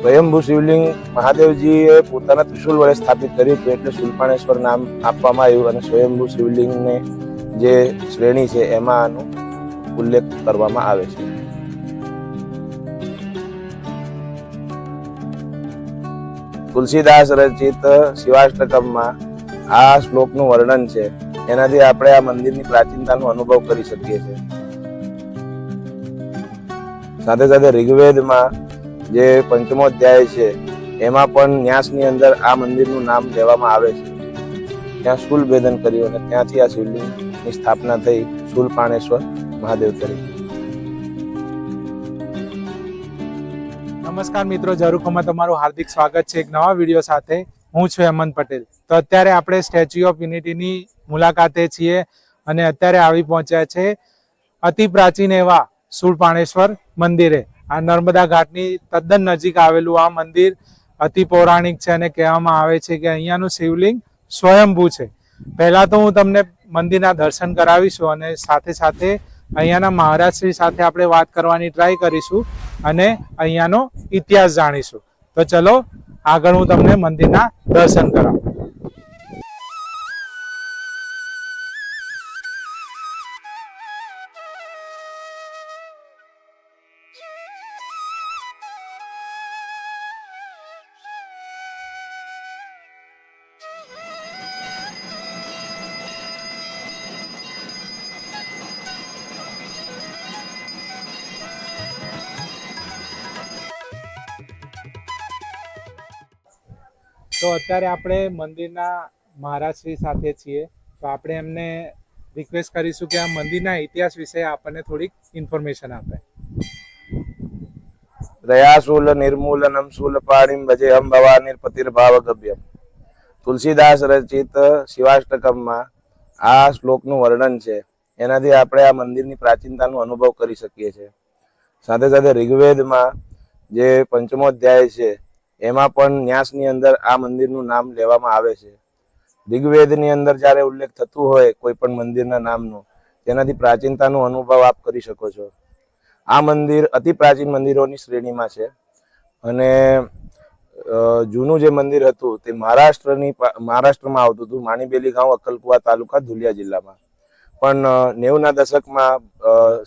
સ્વયંભૂ શિવલિંગ મહાદેવજીએ પોતાના ત્રિશુલ વડે સ્થાપિત કર્યું હતું એટલે શુલપાણેશ્વર નામ આપવામાં આવ્યું અને સ્વયંભૂ શિવલિંગને જે શ્રેણી છે એમાં આનો ઉલ્લેખ કરવામાં આવે છે. તુલસીદાસ રચિત શિવાષ્ટકમમાં આ શ્લોકનું વર્ણન છે. એનાથી આપણે આ મંદિરની પ્રાચીનતાનો અનુભવ કરી શકીએ છીએ. સાથે સાથે ઋગ્વેદમાં જે પંચમો અધ્યાય છે, એમાં પણ ન્યાસની અંદર આ મંદિરનું નામ લેવામાં આવે છે. ત્યાં શૂલ ભેદન કર્યું અને ત્યાંથી આ શિવલિંગની સ્થાપના થઈ શૂલપાણેશ્વર મહાદેવ તરીકે. નમસ્કાર મિત્રો જરૂખમાં તમારું હાર્દિક સ્વાગત છે એક નવા વીડિયો સાથે. હું છું હેમંત પટેલ. તો અત્યારે આપણે સ્ટેચ્યુ ઓફ યુનિટીની મુલાકાતે છીએ અને અત્યારે આવી પહોંચ્યા છે અતિ પ્રાચીન એવા સુરપાણેશ્વર મંદિરે. આ નર્મદા ઘાટની તદ્દન નજીક આવેલું આ મંદિર અતિ પૌરાણિક છે અને કહેવામાં આવે છે કે અહીંયાનું શિવલિંગ સ્વયંભૂ છે. પહેલાં તો હું તમને મંદિરના દર્શન કરાવીશું અને સાથે સાથે અહીંયાના મહારાજશ્રી સાથે આપણે વાત કરવાની ટ્રાય કરીશું અને અહીંયાનો ઇતિહાસ જાણીશું. તો ચલો આગળ હું તમને મંદિરના દર્શન કરાવું. તો અત્યારે આપણે મંદિરના મહારાજશ્રી સાથે છીએ. તો આપણે એમને રિક્વેસ્ટ કરીશું કે આ મંદિરના ઇતિહાસ વિશે આપણને થોડીક ઇન્ફોર્મેશન આપે. દયાશૂલ નિર્મૂલનમ શૂલપાણીમ ભાવ ગભ્યમ તુલસીદાસ રચિત શિવાષ્ટકમમાં આ શ્લોકનું વર્ણન છે. એનાથી આપણે આ મંદિરની પ્રાચીનતાનો અનુભવ કરી શકીએ છીએ. સાથે સાથે ઋગ્વેદમાં જે પંચમો અધ્યાય છે એમાં પણ ન્યાસની અંદર આ મંદિરનું નામ લેવામાં આવે છે. ઋગ્વેદની અંદર જ્યારે ઉલ્લેખ થતું હોય કોઈ પણ મંદિરના નામનું, તેનાથી પ્રાચીનતાનો અનુભવ આપ કરી શકો છો. આ મંદિર અતિ પ્રાચીન મંદિરોની શ્રેણીમાં છે અને જૂનું જે મંદિર હતું તે મહારાષ્ટ્રની મહારાષ્ટ્રમાં આવતું હતું, માણીબેલી ગાંવ અક્કલકુવા તાલુકા ધુલિયા જિલ્લામાં. પણ નેવુંના દશકમાં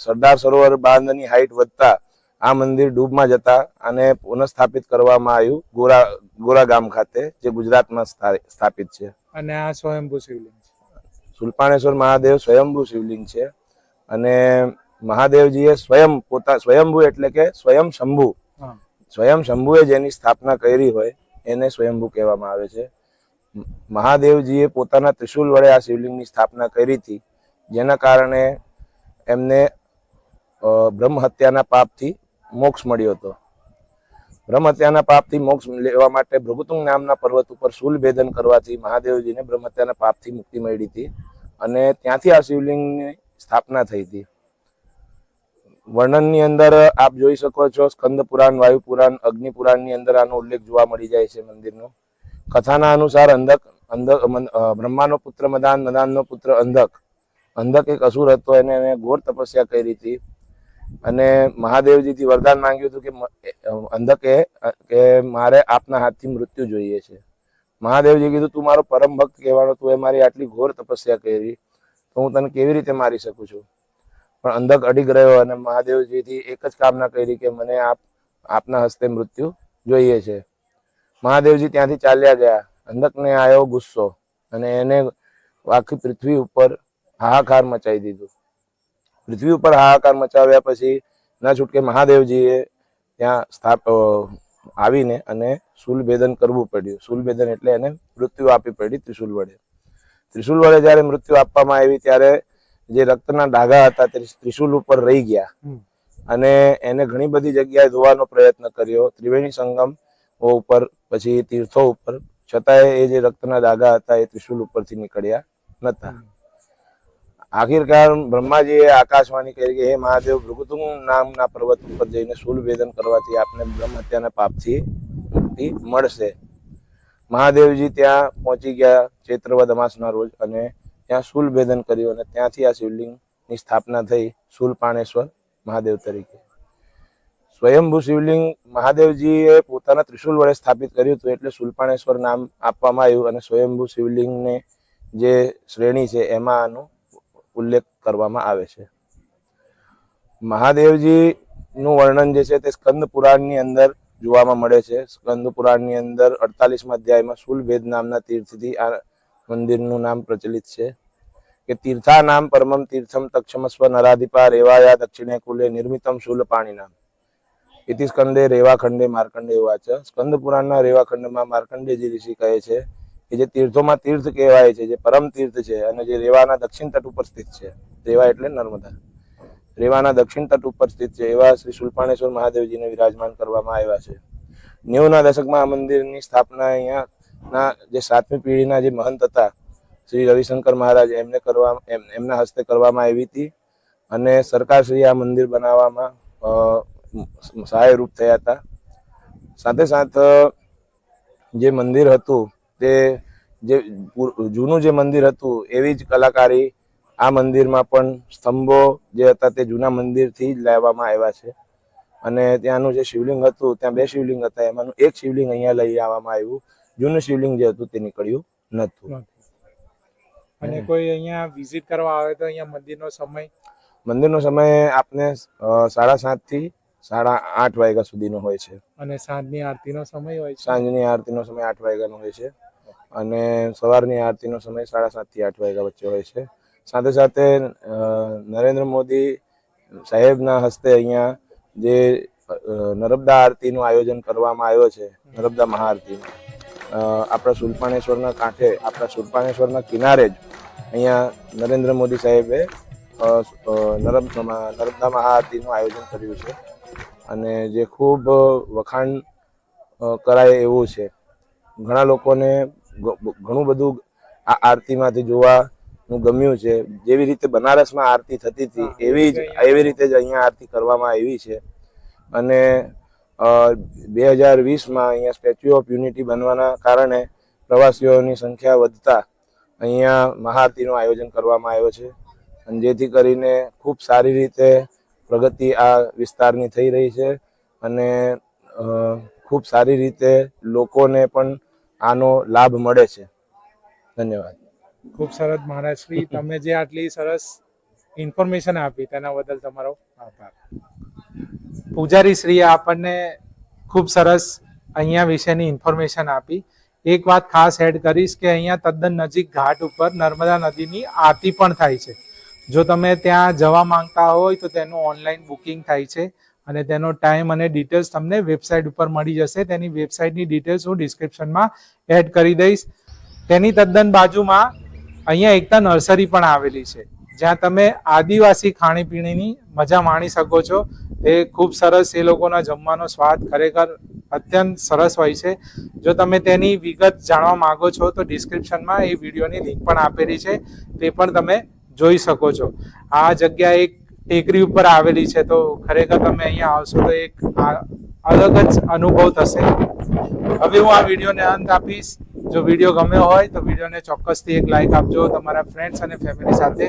સરદાર સરોવર બાંધની હાઈટ વધતા આ મંદિર ડૂબમાં જતા અને પુનઃસ્થાપિત કરવામાં આવ્યું ગોરા ગોરા ગામ ખાતે જે ગુજરાતમાં સ્થાપિત છે. અને આ સ્વયંભૂ શિવલિંગ છે. સુલપાણેશ્વર મહાદેવ સ્વયંભૂ શિવલિંગ છે અને મહાદેવજીએ સ્વયં પોતા સ્વયંભૂ એટલે કે સ્વયં શંભુ. સ્વયં શંભુએ જેની સ્થાપના કરી હોય એને સ્વયંભૂ કહેવામાં આવે છે. મહાદેવજીએ પોતાના ત્રિશુલ વડે આ શિવલિંગની સ્થાપના કરી હતી જેના કારણે એમને બ્રહ્મ હત્યાના પાપથી મોક્ષ મળ્યો હતો. બ્રહ્મત્યાના પાપથી મોક્ષ લેવા માટે ભૃગુતુંગ નામના પર્વત ઉપર શૂલ ભેદન કરવાથી મહાદેવજીને બ્રહ્મત્યાના પાપથી મુક્તિ મળી હતી અને ત્યાંથી આ શિવલિંગની સ્થાપના થઈ હતી. વર્ણનની અંદર આપ જોઈ શકો છો સ્કંદ પુરાણ, વાયુ પુરાણ, અગ્નિ પુરાણની અંદર આનો ઉલ્લેખ જોવા મળી જાય છે મંદિરનો. કથાના અનુસાર અંધક અંધક બ્રહ્માનો પુત્ર મદાન, મદાનનો પુત્ર અંધક. અંધક એક અસુર હતો એને એને ઘોર તપસ્યા કરી હતી. અને મહાદેવજીથી વરદાન માંગ્યું હતું કે અંધકે કે મારે આપના હાથથી મૃત્યુ જોઈએ છે. મહાદેવજી કીધું, તું મારો પરમ ભક્ત કહેવાનો, તું એ મારી આટલી ઘોર તપસ્યા કરી, તો હું તને કેવી રીતે મારી શકું છું? પણ અંધક અડીગ રહ્યો અને મહાદેવજીથી એક જ કામના કરી કે મને આપ, આપના હસ્તે મૃત્યુ જોઈએ છે. મહાદેવજી ત્યાંથી ચાલ્યા ગયા. અંધકને આવ્યો ગુસ્સો અને એને આખી પૃથ્વી ઉપર હાહાકાર મચાવી દીધું. પૃથ્વી ઉપર હાહાકાર મચાવ્યા પછી ના છૂટકે મહાદેવજીએ ત્યાં સ્થાપ આવીને અને ભેદન કરવું પડ્યું. શૂલભેદન એટલે એને મૃત્યુ આપવી પડી ત્રિશુલ વડે. ત્રિશુલ વડે જ્યારે મૃત્યુ આપવામાં આવી ત્યારે જે રક્તના ડાઘા હતા તે ત્રિશુલ ઉપર રહી ગયા. અને એને ઘણી બધી જગ્યાએ ધોવાનો પ્રયત્ન કર્યો. ત્રિવેણી સંગમ ઉપર પછી તીર્થો ઉપર. છતાંય એ જે રક્તના ડાઘા હતા એ ત્રિશુલ ઉપરથી નીકળ્યા નતા. આખિરકાર બ્રહ્માજીએ આકાશવાણી કરી કે, હે મહાદેવ ભૃગુતુંગ નામના પર્વત ઉપર જઈને શૂલ વેદન કરવાથી આપને બ્રહ્મ હત્યાના પાપથી મુક્તિ મળશે. મહાદેવજી ત્યાં પહોંચી ગયા ચૈત્રવદ અમાસના રોજ અને ત્યાં શૂલ વેદન કર્યું અને ત્યાંથી આ શિવલિંગની સ્થાપના થઈ શૂલપાણેશ્વર મહાદેવ તરીકે. સ્વયંભૂ શિવલિંગ મહાદેવજીએ પોતાના ત્રિશુલ વડે સ્થાપિત કર્યું હતું એટલે શૂલપાણેશ્વર નામ આપવામાં આવ્યું અને સ્વયંભૂ શિવલિંગને જે શ્રેણી છે, એમાં આનો ઉલ્લેખ કરવામાં આવે છે. મહાદેવજી નું વર્ણન જે છે તે સ્કંદ પુરાણની અંદર જોવામાં મળે છે. સ્કંદ પુરાણની અંદર અડતાલીસમાં અધ્યાયમાં શુલભેદ નામના તીર્થથી આ મંદિરનું નામ પ્રચલિત છે. કે તીર્થા નામ પરમમ તીર્થમ તક્ષમસ્વ નરાધિપા રેવાયા દક્ષિણે કુલે નિર્મિતમ શૂલપાણી નામ. ઇતિ સ્કંદે રેવાખંડે માર્કંડે વાચ. સ્કંદ પુરાણના રેવાખંડમાં માર્કંડેજી ઋષિ કહે છે કે જે તીર્થોમાં તીર્થ કહેવાય છે, જે પરમ તીર્થ છે અને જે રેવાના દક્ષિણ તટ ઉપર સ્થિત છે. રેવા એટલે નર્મદા. રેવાના દક્ષિણ તટ ઉપર સ્થિત છે, એવા શ્રી શુલપાણેશ્વર મહાદેવજીને વિરાજમાન કરવામાં આવ્યા છે. નેવુંના દશકમાં આ મંદિરની સ્થાપના અહીંયા ના જે સાતમી પેઢીના જે મહંત હતા, શ્રી રવિશંકર મહારાજ, એમને કરવા, એમ- એમના હસ્તે કરવામાં આવી હતી અને સરકારશ્રી આ મંદિર બનાવવામાં સહાયરૂપ થયા હતા. સાથે સાથ જે મંદિર હતું તે જે જૂનું જે મંદિર હતું એવી જ કલાકારી આ મંદિરમાં પણ સ્તંભો જે હતા તે જૂના મંદિરથી જ લાવવામાં આવ્યા છે. અને ત્યાંનું જે શિવલિંગ હતું ત્યાં બે શિવલિંગ હતા એમાંનું એક શિવલિંગ અહીંયા લઈ આવવામાં આવ્યું. જૂનું શિવલિંગ જે હતું તે નીકળ્યું નહોતું. અને કોઈ અહીંયા વિઝિટ કરવા આવે તો અહીંયા મંદિરનો સમય? મંદિરનો સમય આપને સાડા સાતથી સાડા આઠ વાગ્યા સુધીનો હોય છે. અને સાંજની આરતીનો સમય હોય છે? સાંજની આરતીનો સમય આઠ વાગ્યાનો હોય છે. અને સવારની આરતીનો સમય સાડા સાતથી આઠ વાગ્યા વચ્ચે હોય છે. સાથે સાથે નરેન્દ્ર મોદી સાહેબના હસ્તે અહીંયા જે નર્મદા આરતીનું આયોજન કરવામાં આવ્યો છે નર્મદા મહાઆરતીનું. આપણા સુલપાણેશ્વરના કાંઠે આપણા સુલપાણેશ્વરના કિનારે જ અહીંયા નરેન્દ્ર મોદી સાહેબે અ, અ, નર્મ નર્મદા મહાઆરતીનું આયોજન કર્યું છે. અને જે ખૂબ વખાણ કરાય એવું છે. ઘણા લોકોને ઘણું બધું આ આરતીમાંથી જોવાનું ગમ્યું છે. જેવી રીતે બનારસમાં આરતી થતી હતી એવી જ એવી રીતે જ અહીંયા આરતી કરવામાં આવી છે. અને બે હજાર વીસમાં અહીંયા સ્ટેચ્યુ ઓફ યુનિટી બનવાના કારણે પ્રવાસીઓની સંખ્યા વધતા અહીંયા મહાઆરતીનું આયોજન કરવામાં આવ્યો છે. અને જેથી કરીને ખૂબ સારી રીતે પ્રગતિ આ વિસ્તારની થઈ રહી છે અને ખૂબ સારી રીતે લોકોને પણ આનો લાભ મળે છે. ધન્યવાદ. ખૂબ સરસ મહારાજશ્રી તમે જે આટલી સરસ ઇન્ફોર્મેશન આપી, તેના બદલ તમારો આભાર. પૂજારી શ્રીએ આપણને ખૂબ સરસ અહીંયા વિશેની ઇન્ફોર્મેશન આપી. એક વાત ખાસ એડ કરીશ કે અહીંયા તદ્દન નજીક ઘાટ ઉપર નર્મદા નદીની આરતી પણ થાય છે. જો તમે ત્યાં જવા માંગતા હોય તો તેનું ઓનલાઈન બુકિંગ થાય છે. અને તેનો ટાઈમ અને ડિટેલ્સ તમને વેબસાઇટ ઉપર મળી જશે. તેની વેબસાઇટની ડિટેલ્સ હું ડિસ્ક્રિપ્શનમાં એડ કરી દઈશ. તેની તદ્દન બાજુમાં અહીંયા એકતા નર્સરી પણ આવેલી છે. જ્યાં તમે આદિવાસી ખાણીપીણીની મજા માણી શકો છો. એ ખૂબ સરસ એ લોકોના જમવાનો સ્વાદ ખરેખર અત્યંત સરસ હોય છે. જો તમે તેની વિગત જાણવા માંગો છો, તો ડિસ્ક્રિપ્શનમાં એ વિડીયોની લિંક પણ આપેલી છે. તે પણ તમે જોઈ શકો છો. આ જગ્યા એક ટેકરી ઉપર આવેલી છે, તો ખરેખર તમે અહીંયા આવશો તો એક અલગ જ અનુભવ થશે. હવે હું આ વિડીયોને અંત આપીશ. જો વીડિયો ગમ્યો હોય તો વિડીયોને ચોક્કસથી એક લાઈક આપજો, તમારા ફ્રેન્ડ્સ અને ફેમિલી સાથે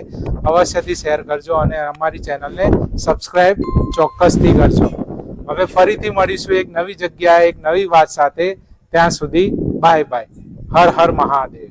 અવશ્યથી શેર કરજો અને અમારી ચેનલને સબસ્ક્રાઈબ ચોક્કસથી કરજો. હવે ફરીથી મળીશું એક નવી જગ્યાએ, એક નવી વાત સાથે. ત્યાં સુધી બાય બાય હર હર મહાદેવ.